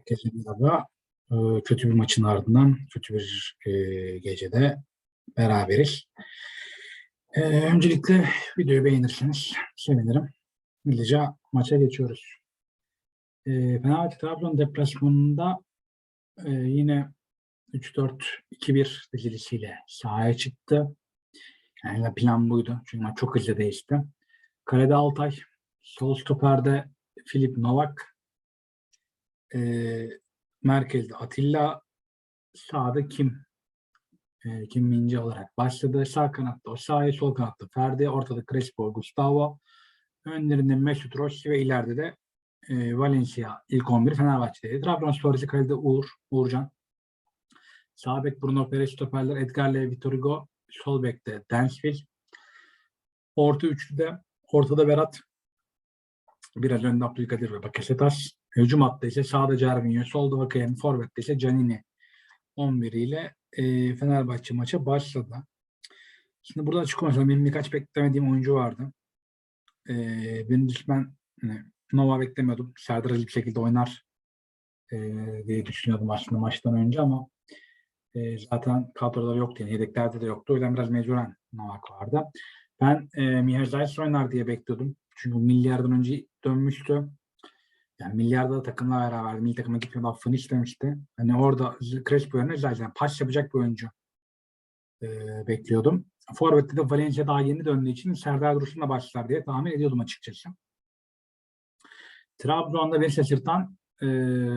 Herkese merhaba. Ee, Kötü bir maçın ardından kötü bir e, gecede beraberiz. Ee, öncelikle videoyu beğenirseniz sevinirim. Hızlıca maça geçiyoruz. Fenerbahçe Trabzon deplasmanında e, yine 3-4-2-1 dizilisiyle sahaya çıktı. Yani plan buydu. Çünkü maç çok hızlı değişti. Kalede Altay, sol stoperde Filip Novak, e, merkezde Atilla, sağda Kim, e, Kim Mince olarak başladı. Sağ kanatta Osayi, sol kanatta Ferdi, ortada Crespo, Gustavo, önlerinde Mesut Rossi ve ileride de e, Valencia ilk 11 Fenerbahçe'deydi. Trabzonspor ise kalede Uğur, Uğurcan. Sağ bek Bruno Perez, stoperler Edgar'le Vitor Hugo, sol bekte Densville. Orta üçlüde, ortada Berat, biraz önde Abdülkadir ve Bakasetas. Hücum hattı ise sağda Cervinho, solda Vakayem, forvette ise Canini 11 ile e, Fenerbahçe maça başladı. Şimdi burada açık konuşalım. Benim birkaç beklemediğim oyuncu vardı. E, birincisi ben hani, Nova beklemiyordum. Serdar Ali bir şekilde oynar e, diye düşünüyordum aslında maçtan önce ama e, zaten kadroda yoktu. Yani yedeklerde de yoktu. O yüzden biraz mecburen Novak vardı. Ben e, Zayis oynar diye bekliyordum. Çünkü milyardan önce dönmüştü. Yani milyarda da takımla beraber milli takıma gitmeden affını istemişti. Hani orada Crespo yerine zaten pas yapacak bir oyuncu e, bekliyordum. Forvet'te de Valencia daha yeni döndüğü için Serdar Dursun'la başlar diye tahmin ediyordum açıkçası. Trabzon'da beni şaşırtan e,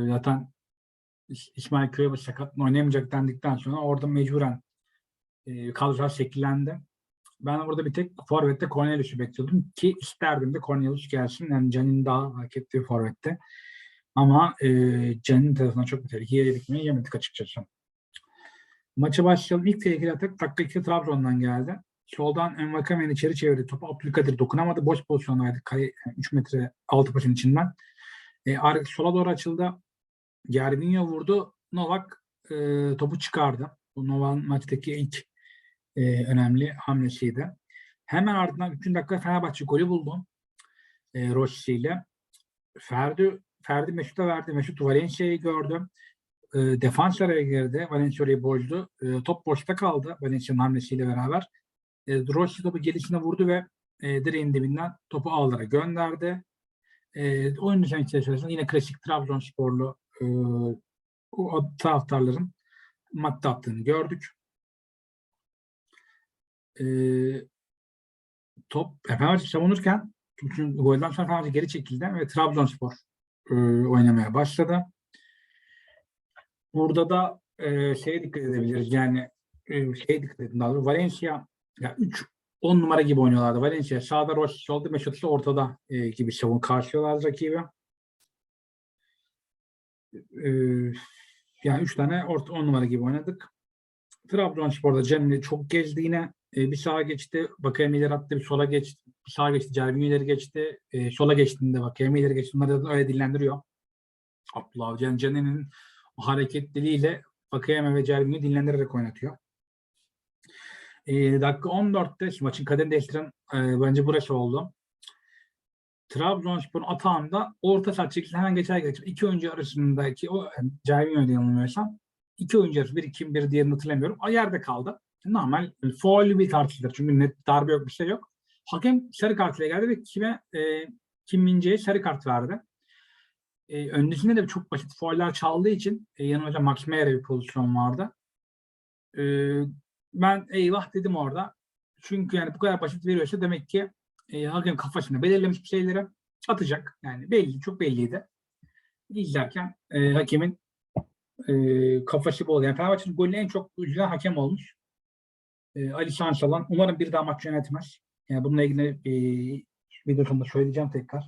zaten İs- İsmail Köybaşı sakatla oynayamayacak dendikten sonra orada mecburen e, kadrolar şekillendi. Ben burada bir tek Forvet'te Cornelius'u bekliyordum ki isterdim de Cornelius gelsin. Yani Can'in daha hak ettiği Forvet'te. Ama e, Can'in tarafından çok bir tehlike yedik mi yemedik açıkçası. Maça başlayalım. İlk tehlikeli atak dakika 2 Trabzon'dan geldi. Soldan Envakamen içeri çevirdi. Topu Abdülkadir dokunamadı. Boş pozisyondaydı. Kale 3 metre 6 paşın içinden. E, sola doğru açıldı. Gervinho vurdu. Novak e, topu çıkardı. Bu Novak'ın maçtaki ilk e, önemli hamlesiydi. Hemen ardından 3. dakika Fenerbahçe golü buldu. E, Rossi ile. Ferdi, Ferdi Mesut'a verdi. Mesut Valencia'yı gördü. E, defans araya girdi. Valencia orayı bozdu. E, top boşta kaldı Valencia'nın hamlesiyle beraber. E, Rossi topu gelişine vurdu ve e, direğin dibinden topu ağlara gönderdi. E, oyun içerisinde yine klasik Trabzonsporlu e, o taraftarların madde attığını gördük e, top Fenerbahçe savunurken çünkü golden sonra Fenerbahçe geri çekildi ve Trabzonspor e, oynamaya başladı. Burada da e, şeye dikkat edebiliriz. Yani e, şeye dikkat edin daha doğrusu. Valencia ya 3 10 numara gibi oynuyorlardı. Valencia sağda Rossi, solda ise ortada e, gibi savun karşılıyorlar rakibi. E, yani 3 tane orta 10 numara gibi oynadık. Trabzonspor'da Cemre çok gezdi yine. E, bir sağa geçti. Bakayım ileri attı. Bir sola geçti. Bir sağa geçti. Cervinho ileri geçti. E, sola geçtiğinde Bakayım ileri geçti. Bunları da öyle dillendiriyor. Abdullah Avcı Cane'nin o hareketliliğiyle Bakayeme ve Cervinho'yu dinlendirerek oynatıyor. E, dakika 14'te şimdi maçın kaderini değiştiren e, bence burası oldu. Trabzonspor'un atağında orta saha çekildi. Hemen geçer geçer. İki oyuncu arasındaki o yani Cervinho'yu yanılmıyorsam iki oyuncu arası bir kim bir diğerini hatırlamıyorum. O yerde kaldı. Normal faul bir tartışılır. Çünkü net darbe yok bir şey yok. Hakem sarı kartıyla geldi ve kime e, Kim Mince'ye sarı kart verdi. E, öncesinde de çok basit fauller çaldığı için e, yanımızda Max Meyer'e bir pozisyon vardı. E, ben eyvah dedim orada. Çünkü yani bu kadar basit veriyorsa demek ki e, hakem kafasında belirlemiş bir şeyleri atacak. Yani belli, çok belliydi. İzlerken e, hakemin e, kafası bol. Yani Fenerbahçe'nin golünü en çok üzülen hakem olmuş. E, Ali Şansalan. Umarım bir daha maç yönetmez. Yani bununla ilgili e, videosunda söyleyeceğim tekrar.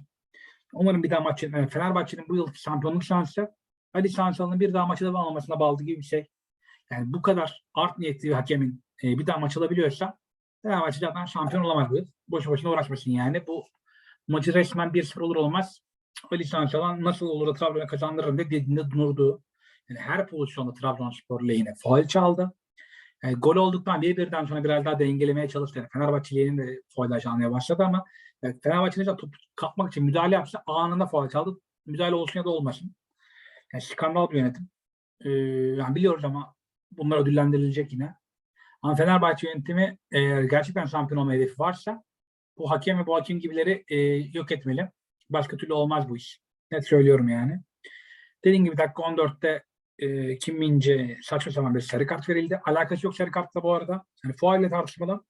Umarım bir daha maç yönetmez. Fenerbahçe'nin bu yılki şampiyonluk şansı Ali Şansalan'ın bir daha maçı da almamasına bağlı gibi bir şey. Yani bu kadar art niyetli bir hakemin e, bir daha maç alabiliyorsa Fenerbahçe zaten şampiyon olamaz. bu yıl. Boşu boşuna uğraşmasın yani. Bu maçı resmen 1-0 olur olmaz. Ali Şansalan nasıl olur da Trabzon'a kazandırırım dediğinde durdu. Yani her pozisyonda Trabzonspor lehine faul çaldı. Yani gol olduktan bir birden sonra biraz daha dengelemeye çalıştı. Yani Fenerbahçe lehinin de fauller çalmaya başladı ama yani Fenerbahçe'nin top kapmak için müdahale yapsa anında faul çaldı. Müdahale olsun ya da olmasın. Yani skandal bir yönetim. Ee, yani biliyoruz ama bunlar ödüllendirilecek yine. Ama Fenerbahçe yönetimi eğer gerçekten şampiyon olma hedefi varsa bu hakem ve bu hakem gibileri e, yok etmeli. Başka türlü olmaz bu iş. Net söylüyorum yani. Dediğim gibi dakika 14'te e, Kim Mince saçma sapan bir sarı kart verildi. Alakası yok sarı kartla bu arada. Yani faal ile tartışmadan.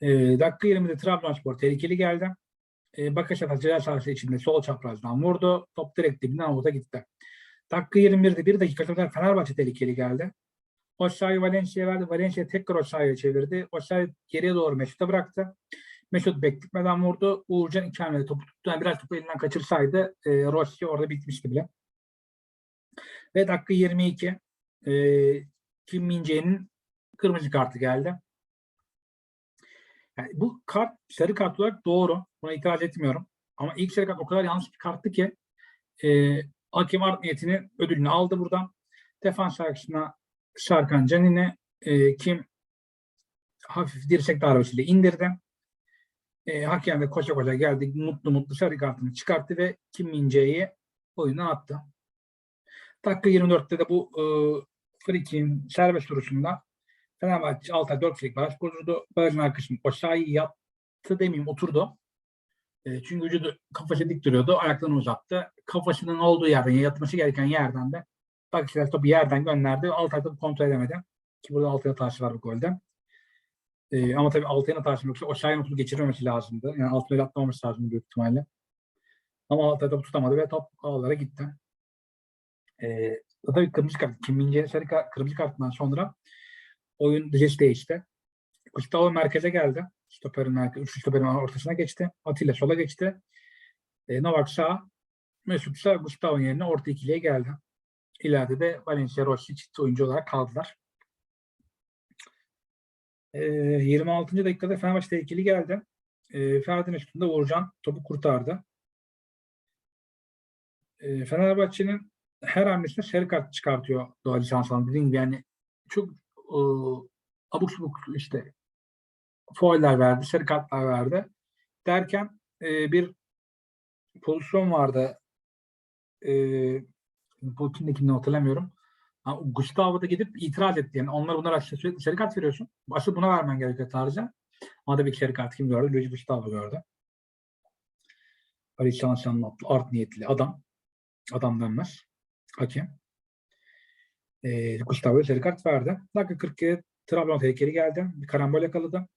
E, dakika 20'de Trabzonspor tehlikeli geldi. E, Bakasetas ceza sahası içinde sol çaprazdan vurdu. Top direkt dibinden avuta gitti. Dakika 21'de bir dakika kadar Fenerbahçe tehlikeli geldi. Osayi Valencia'ya verdi. Valencia tekrar Osayi'ye çevirdi. Osayi geriye doğru Mesut'a bıraktı. Mesut bekletmeden vurdu. Uğurcan iki hamlede topu tuttu. Yani biraz topu elinden kaçırsaydı e, Rossi orada bitmişti bile. Ve dakika 22 e, Kim Min-jae'nin kırmızı kartı geldi. Yani bu kart sarı kart olarak doğru. Buna itiraz etmiyorum. Ama ilk sarı kart o kadar yanlış bir karttı ki e, hakem art niyetini ödülünü aldı buradan. Defans arkasına Şarkan Canini e, kim hafif dirsek darbesiyle indirdi. E, hakem de koşa koşa geldi. Mutlu mutlu sarı kartını çıkarttı ve Kim Min-jae'yi oyundan attı. Dakika 24'te de bu e, Frik'in serbest duruşunda Fenerbahçe Altay 4 kişilik baraj kurdurdu. Barajın arkasını Osayi yattı demeyeyim oturdu. E, çünkü vücudu kafası dik duruyordu. Ayaklarını uzattı. Kafasının olduğu yerden, yatması gereken yerden de Bakışlar topu yerden gönderdi. Altay topu kontrol edemedi. Ki burada Altay'ın hatası var bu golde. E, ama tabii Altay'ın hatası yoksa Osayi'nin topu geçirmemesi lazımdı. Yani Altay'ı atlamaması lazım büyük ihtimalle. Ama Altay topu tutamadı ve top ağlara gitti. E, tabii kırmızı kart. Kim Min sarı kart, kırmızı kartından sonra oyun dizisi değişti. Gustavo merkeze geldi. Stoperin merkezi, üçlü stoperin ortasına geçti. Atilla sola geçti. E, Novak sağ. Mesut ise Gustavo'nun yerine orta ikiliye geldi. İleride de Valencia Rossi çift oyuncu olarak kaldılar. E, 26. dakikada Fenerbahçe tehlikeli geldi. E, Ferdi'nin üstünde Uğurcan topu kurtardı. E, Fenerbahçe'nin her hamlesinde sarı kart çıkartıyor Doğa Lisans Hanım. Dediğim gibi yani çok e, abuk subuk işte foiller verdi, sarı kartlar verdi. Derken e, bir pozisyon vardı. E, kimde hatırlamıyorum. Ha, Gustavo da gidip itiraz etti. Yani onlar bunlar aslında sürekli sarı kart veriyorsun. Asıl buna vermen gerekiyor tarzı. Ama da bir sarı kart kim gördü? Luigi Gustavo gördü. Ali Şansan'ın art niyetli adam. Adam denmez. Hakem. E, Gustavo'ya sarı kart verdi. Dakika 42 Trabzon tehlikeli geldi. Bir karambol yakaladı.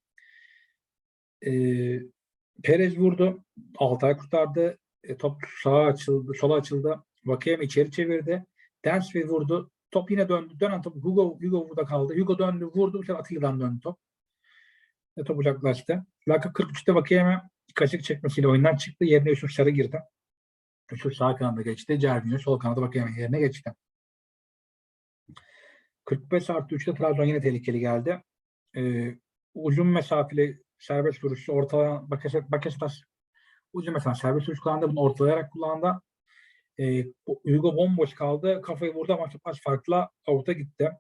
E, Perez vurdu. Altay kurtardı. E, top sağa açıldı, sola açıldı. Vakayeme içeri çevirdi. Densfield vurdu. Top yine döndü. Dönen top Hugo, Hugo burada kaldı. Hugo döndü, vurdu. Bu sefer Atilla'dan döndü top. Ve top uzaklaştı. Dakika 43'te Vakayeme kaşık çekmesiyle oyundan çıktı. Yerine Yusuf Sarı girdi. Yusuf sağ kanada geçti. Cervinho sol kanada Vakayeme yerine geçti. 45 artı 3'te Trabzon yine tehlikeli geldi. Ee, uzun mesafeli serbest vuruşu ortalayan Bakasetas uzun mesafe serbest vuruş kullandı. Bunu ortalayarak kullandı. Ee, Hugo bomboş kaldı. Kafayı vurdu ama az farkla avuta gitti.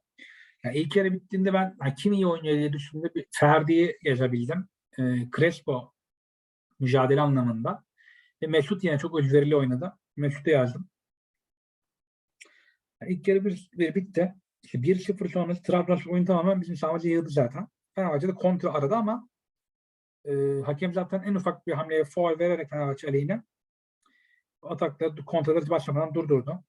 Yani ilk yarı bittiğinde ben yani kim iyi oynuyor diye düşündüm. Bir Ferdi'yi yazabildim. Ee, Crespo mücadele anlamında. Ve Mesut yine çok özverili oynadı. Mesut'u yazdım. Yani ilk yarı bir, bir bitti. İşte 1-0 sonrası Trabzonspor oyun tamamen bizim sahamıza yığıldı zaten. Fenerbahçe de kontrol aradı ama e, hakem zaten en ufak bir hamleye faul vererek Fenerbahçe aleyhine atakları, kontraları başlamadan durdurdu.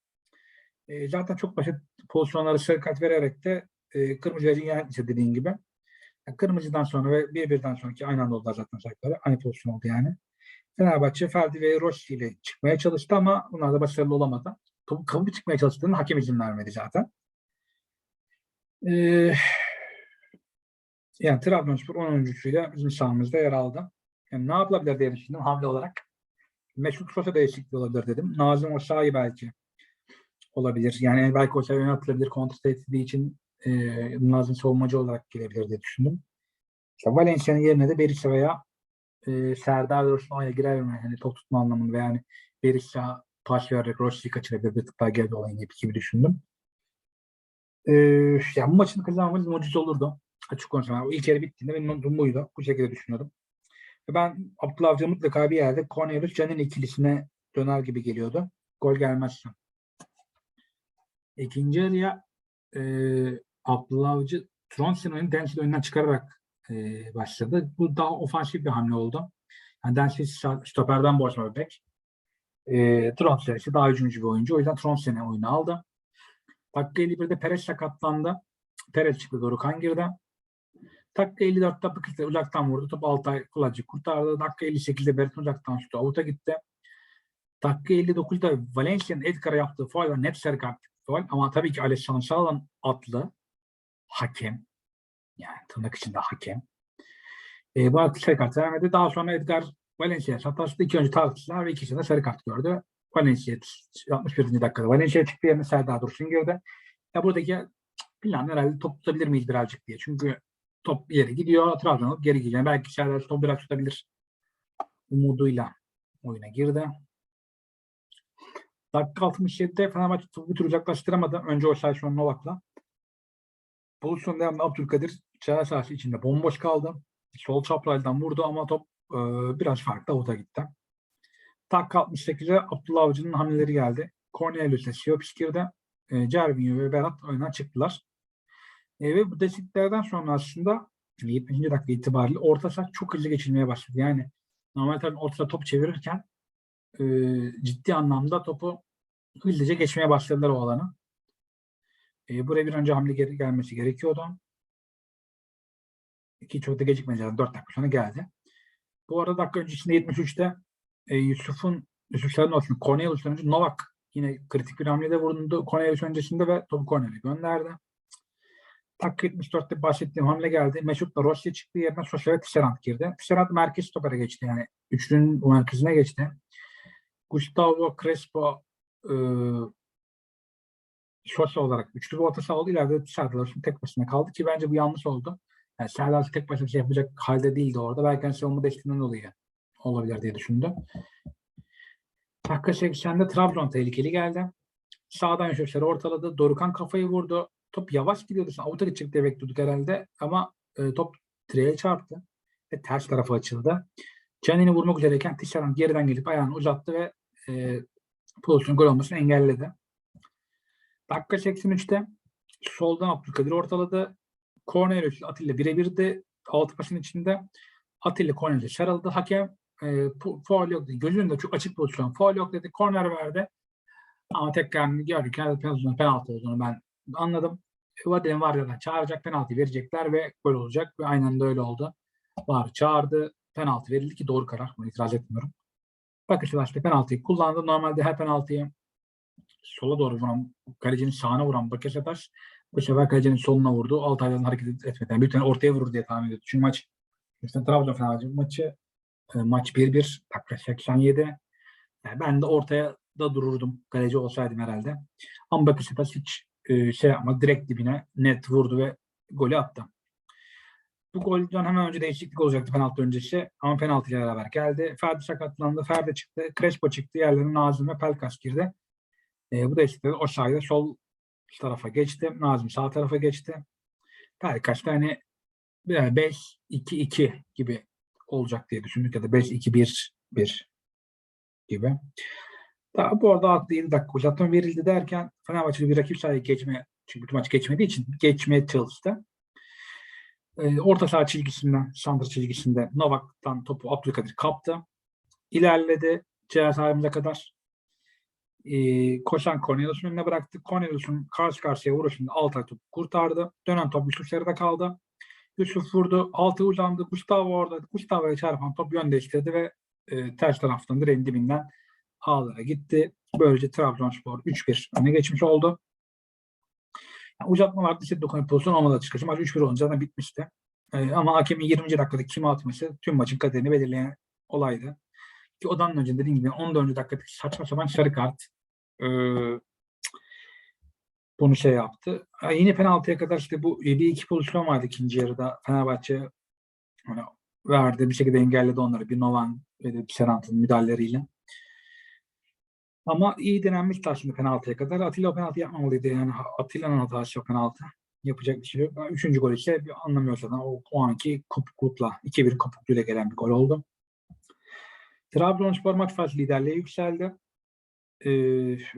E, zaten çok basit pozisyonları sarı vererek de e, kırmızı yani işte dediğin gibi. Yani kırmızıdan sonra ve bir birden sonraki aynı anda oldular zaten sarıkları. Aynı pozisyon oldu yani. Fenerbahçe Ferdi ve Rossi ile çıkmaya çalıştı ama bunlar da başarılı olamadı. Topu kapı çıkmaya çalıştığını hakem izin vermedi zaten. Ee, yani Trabzonspor 10 oyuncusuyla bizim sahamızda yer aldı. Yani ne yapılabilir diye düşündüm hamle olarak. Mesut Sosa değişikliği olabilir dedim. Nazım Osayi belki olabilir. Yani belki Osayi öne atılabilir. Kontra ettiği için e, Nazım savunmacı olarak girebilir diye düşündüm. İşte Valencia'nın yerine de Berisha veya e, Serdar Dursun'a girer mi? Yani top tutma anlamında veya yani Berisha pas vererek Rossi'yi kaçırabilir. Bir tık daha geride olayın gibi, gibi düşündüm. Ee, yani bu maçın kazanmamız mucize olurdu. Açık konuşma. O ilk yarı bittiğinde benim umudum buydu. Bu şekilde düşünüyordum. Ve ben Abdullah Avcı mutlaka bir yerde Cornelius Canin ikilisine döner gibi geliyordu. gol gelmezse. İkinci yarıya e, Abdullah Avcı Tronsen'in Densil'i önünden çıkararak e, başladı. Bu daha ofansif bir hamle oldu. Yani Densil stoperden boşma bir bek. E, Tronsen ise daha hücumcu bir oyuncu. O yüzden Tronsen'i oyunu aldı. Dakika 51'de Perez sakatlandı. Perez çıktı Dorukhan girdi. Dakika 54'te Bıkıt'ı uzaktan vurdu. Top Altay kulacı kurtardı. Dakika 58'de Berat uzaktan şutu avuta gitti. Dakika 59'da Valencia'nın Edgar'a yaptığı faul var. Net sarı faul. Ama tabii ki Alessandro Sağlan atlı hakem. Yani tırnak içinde hakem. E, bu sarı kart vermedi. Daha sonra Edgar Valencia'ya sataştı. İki önce tartıştılar ve ikisi de sarı kart gördü. Valencia 61. dakikada Valencia çıktı yerine Serdar Dursun girdi. Ya buradaki plan herhalde top tutabilir miyiz birazcık diye. Çünkü top yere gidiyor. Trabzon alıp geri geliyor. Belki Serdar top biraz tutabilir umuduyla oyuna girdi. Dakika 67'de Fenerbahçe topu bir türlü uzaklaştıramadı. Önce o sonra Novak'la. Pozisyon devamında Abdülkadir ceza sahası içinde bomboş kaldı. Sol çaprazdan vurdu ama top e, biraz farklı avuta gitti. Dakika 68'e Abdullah Avcı'nın hamleleri geldi. Cornelius ile Siopis girdi. E, Cervinho ve Berat oyuna çıktılar. E, ve bu değişikliklerden sonra aslında 70. dakika itibariyle orta saha çok hızlı geçilmeye başladı. Yani normal tabii orta saha top çevirirken e, ciddi anlamda topu hızlıca geçmeye başladılar o alanı. E, buraya bir önce hamle geri gelmesi gerekiyordu. İki çok da gecikmedi. 4 dakika sonra geldi. Bu arada dakika öncesinde 73'te e, Yusuf'un Yusuf Sarı'nın olsun Cornelius'tan önce Novak yine kritik bir hamlede vuruldu Cornelius öncesinde ve topu Cornelius'e gönderdi. Dakika 74'te bahsettiğim hamle geldi. Mesut'la Rossi çıktı yerine Sosa ve Tisserand girdi. Tisserand merkez stopere geçti yani. Üçlünün merkezine geçti. Gustavo Crespo e, Sosa olarak üçlü bir orta saha oldu. İleride Serdar tek başına kaldı ki bence bu yanlış oldu. Yani Serdar tek başına şey yapacak halde değildi orada. Belki hani savunma desteğinden dolayı olabilir diye düşündüm. Dakika 80'de Trabzon tehlikeli geldi. Sağdan Yusufları ortaladı. Dorukan kafayı vurdu. Top yavaş gidiyordu. Avuta gidecek diye bekliyorduk herhalde. Ama e, top direğe çarptı. Ve ters tarafa açıldı. Canini vurmak üzereyken Tisserand geriden gelip ayağını uzattı ve e, pozisyon gol olmasını engelledi. Dakika 83'te soldan Abdülkadir ortaladı. Cornelius Atilla birebirdi. Altı pasın içinde. Atilla Cornelius'e sarıldı. Hakem e, faul yok dedi. Gözünde çok açık pozisyon. Faul yok dedi. Korner verdi. Ama tekrar gördük. Yani penaltı, penaltı olduğunu ben anladım. Vaden var ya da çağıracak penaltı verecekler ve gol olacak. Ve aynen de öyle oldu. Var çağırdı. Penaltı verildi ki doğru karar. Bunu itiraz etmiyorum. Bakışlaştı penaltıyı kullandı. Normalde her penaltıyı sola doğru vuran, kalecinin sağına vuran Bakışataş bu sefer kalecinin soluna vurdu. Altay'dan hareket etmeden. Bir tane ortaya vurur diye tahmin ediyordu. Çünkü maç işte Trabzon Fenerbahçe maçı e, maç 1-1 dakika 87. Yani ben de ortaya da dururdum. Kaleci olsaydım herhalde. Ama Bakışataş hiç e, şey ama direkt dibine net vurdu ve golü attı. Bu golden hemen önce değişiklik olacaktı penaltı öncesi ama penaltı ile beraber geldi. Ferdi sakatlandı. Ferdi çıktı. Crespo çıktı. Yerlerine Nazım Pelkas girdi. E, bu değişiklikler o sayede sol tarafa geçti. Nazım sağ tarafa geçti. Pelkas da hani 5-2-2 gibi olacak diye düşündük ya da 5-2-1-1 gibi. Daha bu arada aklı 7 dakika uzatma verildi derken Fenerbahçe'de bir rakip sahaya geçme çünkü bütün maç geçmediği için geçmeye çalıştı. Ee, orta saha çizgisinden, sandır çizgisinde Novak'tan topu Abdülkadir kaptı. İlerledi ceza sahamıza kadar. Ee, koşan Cornelius'un önüne bıraktı. Cornelius'un karşı karşıya vuruşunda Altay topu kurtardı. Dönen top Yusuf Sarı'da kaldı. Yusuf vurdu. Altı uzandı. Gustavo orada. Gustavo'ya çarpan top yön değiştirdi ve e, ters taraftan direğin dibinden ağlara gitti. Böylece Trabzonspor 3-1 öne geçmiş oldu. Yani uzatma vardı. İşte dokunup pozisyon olmadı açıkçası. Maç 3-1 olunca zaten bitmişti. E, ama hakemin 20. dakikada kimi atması tüm maçın kaderini belirleyen olaydı. Ki odan önce dediğim gibi 14. dakikadaki saçma sapan sarı kart e, bunu şey yaptı. E, yine penaltıya kadar işte bu bir iki pozisyon vardı ikinci yarıda. Fenerbahçe hani verdi. Bir şekilde engelledi onları. Bir Novan ve de Serant'ın müdahaleleriyle. Ama iyi denenmişti aslında penaltıya kadar. Atilla o penaltı yapmamalıydı. Yani Atilla'nın hatası o penaltı. Yapacak bir şey yok. Üçüncü gol ise bir anlamıyorsa da o, o anki kopuklukla 2-1 kopukluyla gelen bir gol oldu. Trabzonspor maç farkı liderliğe yükseldi. E,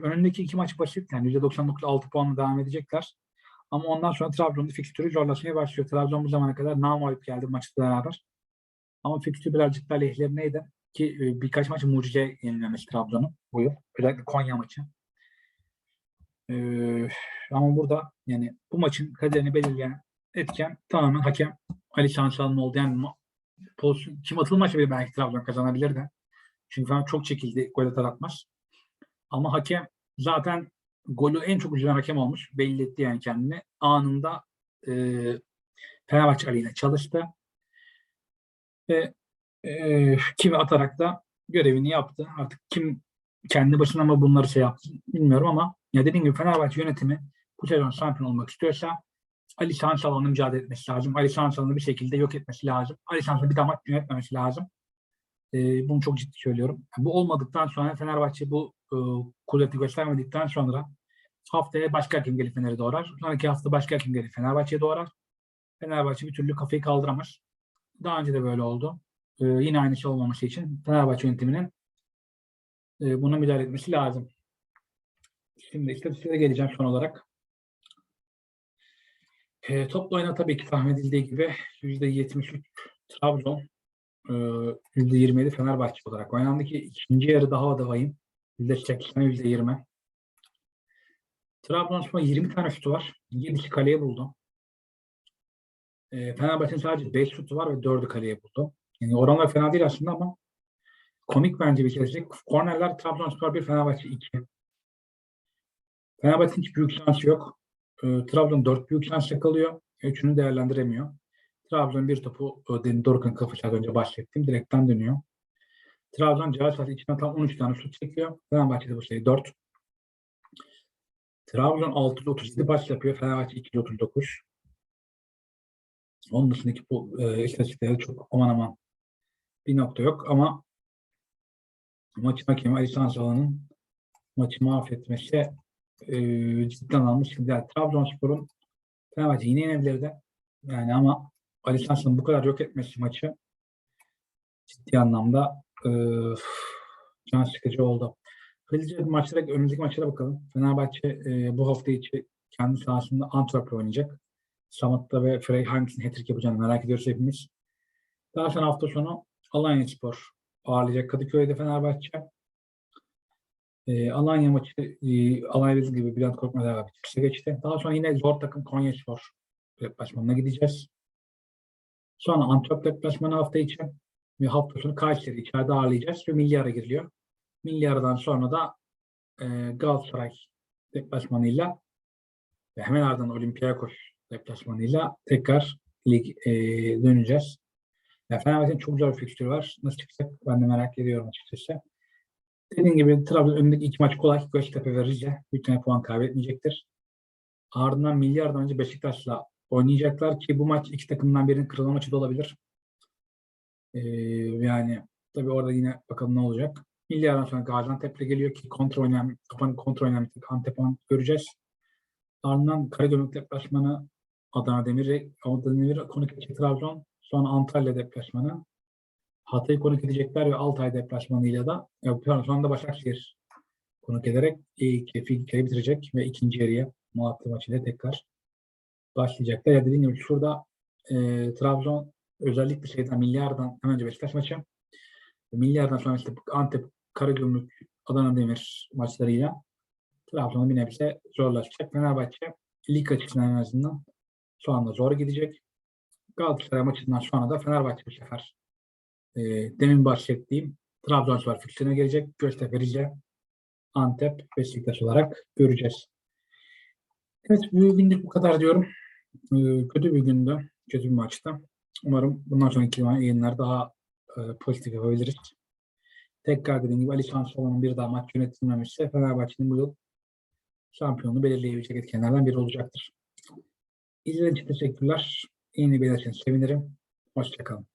önündeki iki maç basit. Yani %99.6 puanla devam edecekler. Ama ondan sonra Trabzon'un fikstürü zorlaşmaya başlıyor. Trabzon bu zamana kadar namalip geldi maçla beraber. Ama fikstür birazcık daha lehlerindeydi. Ki e, birkaç maç mucize yenilenmiş Trabzon'un bu yıl. Özellikle Konya maçı. E, ama burada yani bu maçın kaderini belirleyen etken tamamen hakem Ali Şansal'ın oldu. Yani pozisyon, kim atılmaçı bile belki Trabzon kazanabilirdi. Çünkü falan çok çekildi. Gol atar atmaz. Ama hakem zaten golü en çok üzülen hakem olmuş. Belli etti yani kendini. Anında e, Fenerbahçe aleyhine çalıştı. Ve e, kimi atarak da görevini yaptı. Artık kim kendi başına mı bunları şey yaptı bilmiyorum ama ya dediğim gibi Fenerbahçe yönetimi bu sezon şampiyon olmak istiyorsa Ali Şansal'ın mücadele etmesi lazım. Ali Şansal'ı bir şekilde yok etmesi lazım. Ali Şansal'ı bir daha maç yönetmemesi lazım. E, bunu çok ciddi söylüyorum. Bu olmadıktan sonra Fenerbahçe bu e, kudreti göstermedikten sonra haftaya başka hakem gelip Fener'i doğrar. Sonraki hafta başka hakem gelip Fenerbahçe'ye doğrar. Fenerbahçe bir türlü kafayı kaldıramaz. Daha önce de böyle oldu. E, yine aynı şey olmaması için Fenerbahçe yönetiminin e, buna müdahale etmesi lazım. Şimdi istatistiklere geleceğim son olarak. E, toplu oyuna tabii ki tahmin edildiği gibi %73 Trabzon, e, %27 Fenerbahçe olarak oynandı ki ikinci yarı daha da vahim. %80, %20. Trabzonspor 20 tane şutu var. 7'si kaleye buldu. E, Fenerbahçe'nin sadece 5 şutu var ve 4'ü kaleye buldu. Yani oranlar fena değil aslında ama komik bence bir kere. Kornerler Trabzonspor 1, Fenerbahçe 2. Fenerbahçe'nin hiç büyük şansı yok. E, Trabzon 4 büyük şans yakalıyor. Üçünü değerlendiremiyor. Trabzon bir topu e, Deni Doruk'un kafası az önce bahsettim. Direkten dönüyor. Trabzon cevap sahası içinden tam 13 tane şut çekiyor. Fenerbahçe'de bu sayı 4. Trabzon 637 baş yapıyor. Fenerbahçe 239. Onun dışındaki bu e, istatistiklerde çok aman aman bir nokta yok ama maçın hakemi Ali Sansala'nın maçı mahvetmesi e, cidden almış. Yani Trabzonspor'un Fenerbahçe yine yenebilirdi. Yani ama Ali Sansala'nın bu kadar yok etmesi maçı ciddi anlamda e, can sıkıcı oldu. Hızlıca maçlara, önümüzdeki maçlara bakalım. Fenerbahçe e, bu hafta içi kendi sahasında Antwerp'le oynayacak. Samatta ve Frey hangisini hat-trick yapacağını merak ediyoruz hepimiz. Daha sonra hafta sonu Alanya Spor ağırlayacak Kadıköy'de Fenerbahçe. E, Alanya maçı e, Alanya dediğim gibi Bülent Korkmaz beraber çıkışa geçti. Daha sonra yine zor takım Konya Spor deplasmanına gideceğiz. Sonra Antwerp deplasmanı hafta içi hafta sonu Kayseri içeride ağırlayacağız ve milli ara giriliyor. Milli aradan sonra da e, Galatasaray deplasmanıyla ve hemen ardından Olympiakos deplasmanıyla tekrar lig e, döneceğiz. Ya Fenerbahçe'nin çok zor bir fikstürü var. Nasıl çıkacak ben de merak ediyorum açıkçası. Dediğim gibi Trabzon önündeki iki maç kolay. Göztepe ve Rize. Bir tane puan kaybetmeyecektir. Ardından milyardan önce Beşiktaş'la oynayacaklar ki bu maç iki takımdan birinin kırılma maçı da olabilir. Ee, yani tabii orada yine bakalım ne olacak. Milyardan sonra Gaziantep'le geliyor ki kontrol oynayan, kapanın kontrol tek Antep'an göreceğiz. Ardından Karagümrük deplasmanı Adana Demir, Adana Demir konuk edecek Trabzon. Sonra Antalya deplasmanı. Hatay'ı konuk edecekler ve Altay deplasmanıyla da e, sonra da Başakşehir konuk ederek ilk ilk bitirecek ve ikinci yarıya Malatya maçıyla tekrar başlayacaklar. Ya dediğim gibi şurada e, Trabzon özellikle şeyden milyardan hemen önce Beşiktaş maçı milyardan sonra işte Antep, Karagümrük, Adana Demir maçlarıyla Trabzon'un bir nebze zorlaşacak. Fenerbahçe lig açısından en azından şu anda zor gidecek. Galatasaray maçından sonra da Fenerbahçe bu sefer e, demin bahsettiğim Trabzonspor fiksine gelecek. Göztepe, Rize, Antep, Beşiktaş olarak göreceğiz. Evet, bu günlük bu kadar diyorum. Ee, kötü bir gündü, kötü bir maçtı. Umarım bundan sonraki yayınlar daha e, pozitif yapabiliriz. Tekrar dediğim gibi Ali Şansoğlu'nun bir daha maç yönetilmemişse Fenerbahçe'nin bu yıl şampiyonluğu belirleyebilecek etkenlerden biri olacaktır. İzlediğiniz için teşekkürler. Yeni bir için sevinirim. Hoşçakalın.